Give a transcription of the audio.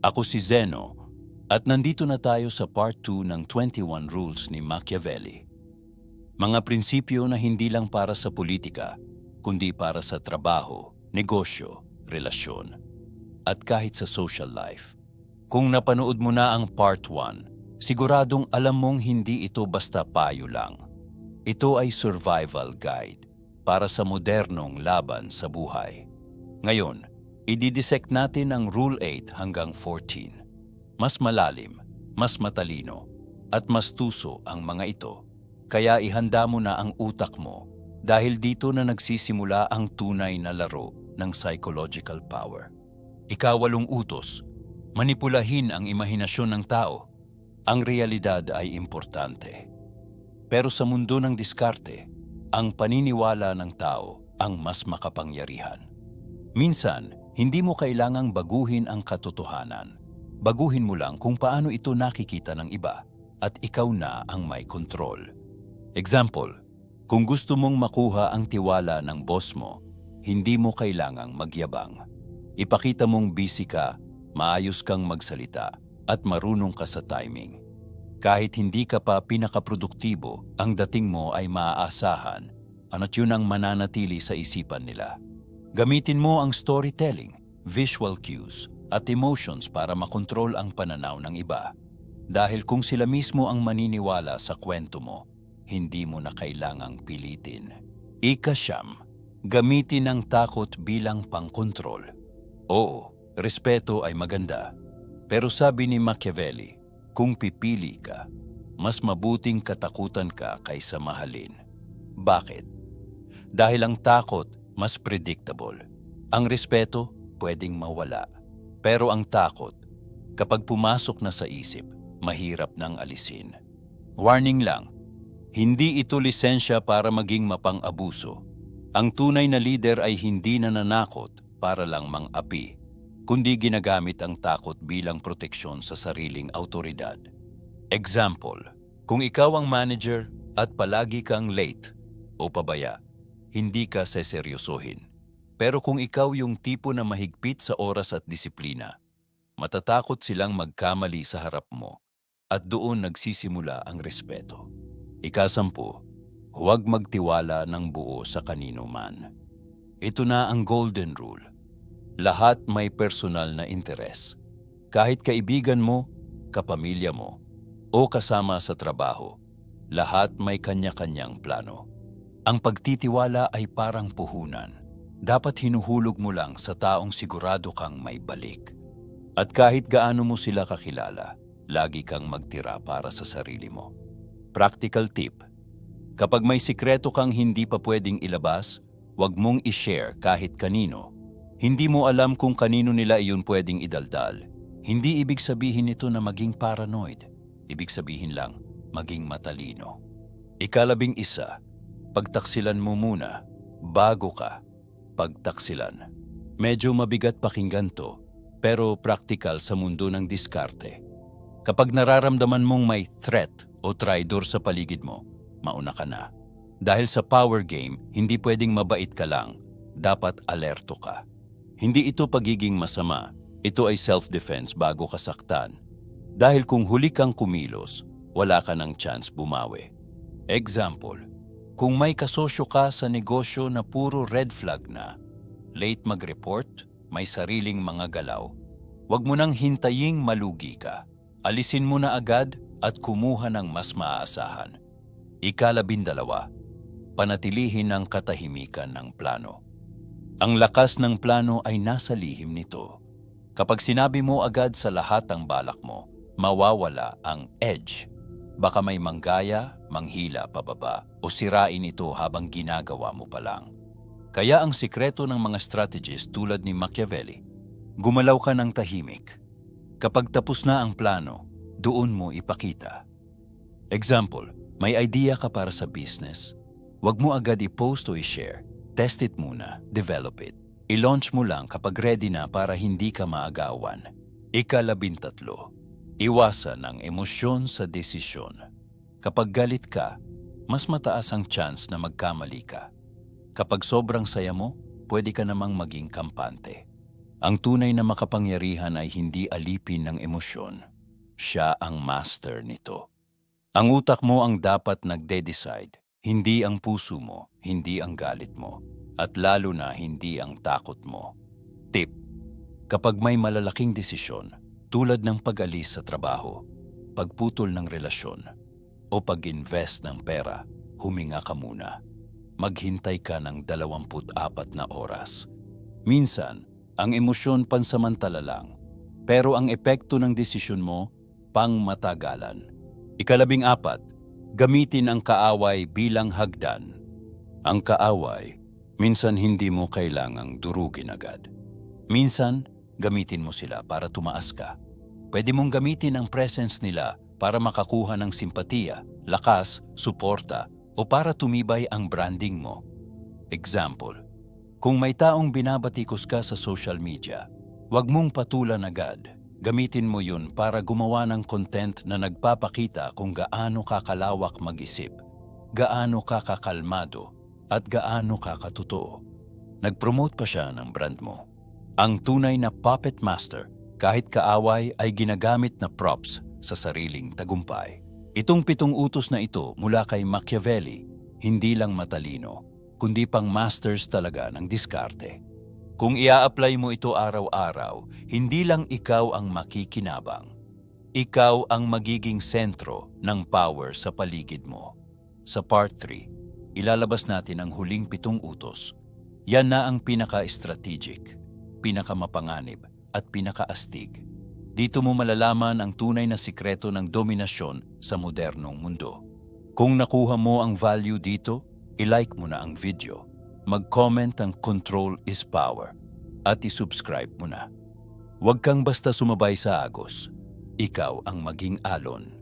Ako si Zeno at nandito na tayo sa part 2 ng 21 Rules ni Machiavelli. Mga prinsipyo na hindi lang para sa politika, kundi para sa trabaho, negosyo, relasyon, at kahit sa social life. Kung napanood mo na ang part 1, siguradong alam mong hindi ito basta payo lang. Ito ay survival guide para sa modernong laban sa buhay. Ngayon, ididissect natin ang Rule 8 hanggang 14. Mas malalim, mas matalino, at mas tuso ang mga ito. Kaya ihanda mo na ang utak mo dahil dito na nagsisimula ang tunay na laro ng psychological power. Ikawalong utos, manipulahin ang imahinasyon ng tao. Ang realidad ay importante. Pero sa mundo ng diskarte, ang paniniwala ng tao ang mas makapangyarihan. Minsan, hindi mo kailangang baguhin ang katotohanan. Baguhin mo lang kung paano ito nakikita ng iba at ikaw na ang may kontrol. Example, kung gusto mong makuha ang tiwala ng boss mo, hindi mo kailangang magyabang. Ipakita mong busy ka, maayos kang magsalita, at marunong ka sa timing. Kahit hindi ka pa pinakaproduktibo, ang dating mo ay maaasahan, ano't yun ang mananatili sa isipan nila. Gamitin mo ang storytelling, visual cues, at emotions para makontrol ang pananaw ng iba. Dahil kung sila mismo ang maniniwala sa kwento mo, hindi mo na kailangang pilitin. Ikasyam, gamitin ang takot bilang pangkontrol. Oo, respeto ay maganda. Pero sabi ni Machiavelli, kung pipili ka, mas mabuting katakutan ka kaysa mahalin. Bakit? Dahil ang takot mas predictable. Ang respeto pwedeng mawala. Pero ang takot, kapag pumasok na sa isip, mahirap nang alisin. Warning lang, hindi ito lisensya para maging mapang-abuso. Ang tunay na leader ay hindi nananakot para lang mang-api, kundi ginagamit ang takot bilang proteksyon sa sariling autoridad. Example, kung ikaw ang manager at palagi kang late o pabaya, hindi ka seseryosohin. Pero kung ikaw yung tipo na mahigpit sa oras at disiplina, matatakot silang magkamali sa harap mo at doon nagsisimula ang respeto. Ikasampu, huwag magtiwala ng buo sa kanino man. Ito na ang golden rule. Lahat may personal na interes. Kahit kaibigan mo, kapamilya mo, o kasama sa trabaho, lahat may kanya-kanyang plano. Ang pagtitiwala ay parang puhunan. Dapat hinuhulog mo lang sa taong sigurado kang may balik. At kahit gaano mo sila kakilala, lagi kang magtira para sa sarili mo. Practical tip. Kapag may sikreto kang hindi pa pwedeng ilabas, huwag mong i-share kahit kanino. Hindi mo alam kung kanino nila iyon pwedeng idaldal. Hindi ibig sabihin ito na maging paranoid. Ibig sabihin lang, maging matalino. Ikalabing isa, pagtaksilan mo muna bago ka pagtaksilan. Medyo mabigat pakinggan to, pero praktikal sa mundo ng diskarte. Kapag nararamdaman mong may threat o traitor sa paligid mo, mauna ka na. Dahil sa power game, hindi pwedeng mabait ka lang, dapat alerto ka. Hindi ito pagiging masama, ito ay self-defense bago kasaktan. Dahil kung huli kang kumilos, wala ka ng chance bumawi. Example, kung may kasosyo ka sa negosyo na puro red flag na, late mag-report, may sariling mga galaw, huwag mo nang hintaying malugi ka. Alisin mo na agad at kumuha ng mas maaasahan. Ikalabindalawa, panatilihin ang katahimikan ng plano. Ang lakas ng plano ay nasa lihim nito. Kapag sinabi mo agad sa lahat ang balak mo, mawawala ang edge Baka may manggaya, manghila pababa o sirain ito habang ginagawa mo pa lang. Kaya ang sikreto ng mga strategies tulad ni Machiavelli, gumalaw ka ng tahimik. Kapag tapos na ang plano, doon mo ipakita. Example, may idea ka para sa business. Huwag mo agad i-post o i-share. Test it muna, develop it. I-launch mo lang kapag ready na para hindi ka maagawan. Ikalabintatlo, Iwasan ang emosyon sa desisyon. Kapag galit ka, mas mataas ang chance na magkamali ka. Kapag sobrang saya mo, pwede ka namang maging kampante. Ang tunay na makapangyarihan ay hindi alipin ng emosyon. Siya ang master nito. Ang utak mo ang dapat nagde-decide, hindi ang puso mo, hindi ang galit mo, at lalo na hindi ang takot mo. Tip, kapag may malalaking desisyon, tulad ng pag-alis sa trabaho, pagputol ng relasyon, o pag-invest ng pera, huminga ka muna. Maghintay ka ng 24 na oras. Minsan, ang emosyon pansamantala lang, pero ang epekto ng desisyon mo, pangmatagalan. Ikalabing apat, gamitin ang kaaway bilang hagdan. Ang kaaway, minsan hindi mo kailangang durugin agad. Minsan, gamitin mo sila para tumaas ka. Pwede mong gamitin ang presence nila para makakuha ng simpatiya, lakas, suporta, o para tumibay ang branding mo. Example, kung may taong binabatikos ka sa social media, huwag mong patulan agad. Gamitin mo yun para gumawa ng content na nagpapakita kung gaano kakalawak mag-isip, gaano ka kakalmado, at gaano ka katotoo. Nag-promote pa siya ng brand mo. Ang tunay na puppet master, kahit kaaway ay ginagamit na props sa sariling tagumpay. Itong pitong utos na ito mula kay Machiavelli, hindi lang matalino, kundi pang masters talaga ng diskarte. Kung ia-apply mo ito araw-araw, hindi lang ikaw ang makikinabang. Ikaw ang magiging sentro ng power sa paligid mo. Sa part 3, ilalabas natin ang huling pitong utos. Yan na ang pinaka-strategic, pinaka-mapanganib at pinaka-astig. Dito mo malalaman ang tunay na sikreto ng dominasyon sa modernong mundo. Kung nakuha mo ang value dito, ilike mo na ang video mag-comment ang Control is Power at isubscribe mo na. Huwag kang basta sumabay sa agos. Ikaw ang maging alon.